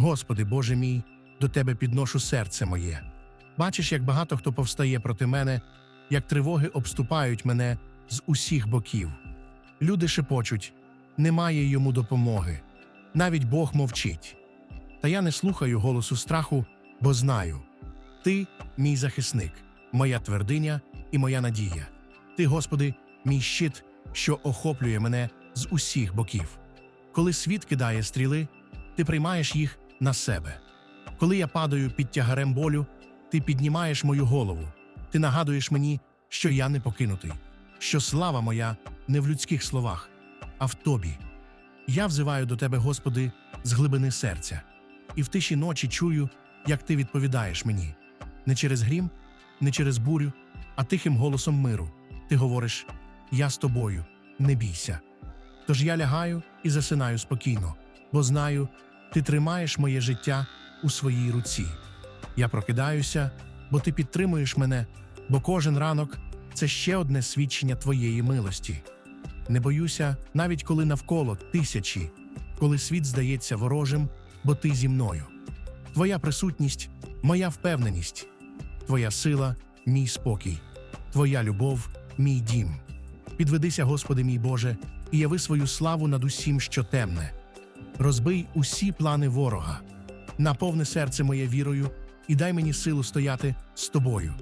Господи, Боже мій, до Тебе підношу серце моє. Бачиш, як багато хто повстає проти мене, як тривоги обступають мене з усіх боків. Люди шепочуть, немає йому допомоги. Навіть Бог мовчить. Та я не слухаю голосу страху, бо знаю Ти мій захисник, моя твердиня і моя надія. Ти, Господи, мій щит, що охоплює мене з усіх боків. Коли світ кидає стріли, ти приймаєш їх на себе. Коли я падаю під тягарем болю, ти піднімаєш мою голову. Ти нагадуєш мені, що я не покинутий, що слава моя не в людських словах, а в тобі. Я взиваю до тебе, Господи, з глибини серця, і в тиші ночі чую, як ти відповідаєш мені. Не через грім, не через бурю, а тихим голосом миру. Ти говориш: Я з тобою, не бійся. Тож я лягаю і засинаю спокійно, бо знаю, ти тримаєш моє життя у своїй руці. Я прокидаюся, бо ти підтримуєш мене, бо кожен ранок це ще одне свідчення твоєї милості. Не боюся, навіть коли навколо тисячі, коли світ здається ворожим, бо ти зі мною. Твоя присутність, моя впевненість, Твоя сила, мій спокій, Твоя любов, мій дім. Підведися, Господи мій Боже, і яви свою славу над усім, що темне. Розбий усі плани ворога, наповни серце моє вірою і дай мені силу стояти з тобою.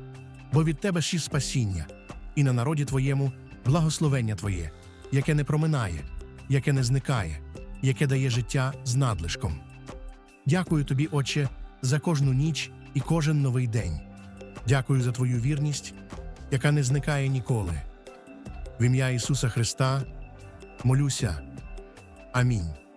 Бо від тебе ще спасіння, і на народі Твоєму благословення Твоє, яке не проминає, яке не зникає, яке дає життя з надлишком. Дякую тобі, Отче, за кожну ніч і кожен новий день. Дякую за твою вірність, яка не зникає ніколи. В ім'я Ісуса Христа молюся. Амінь.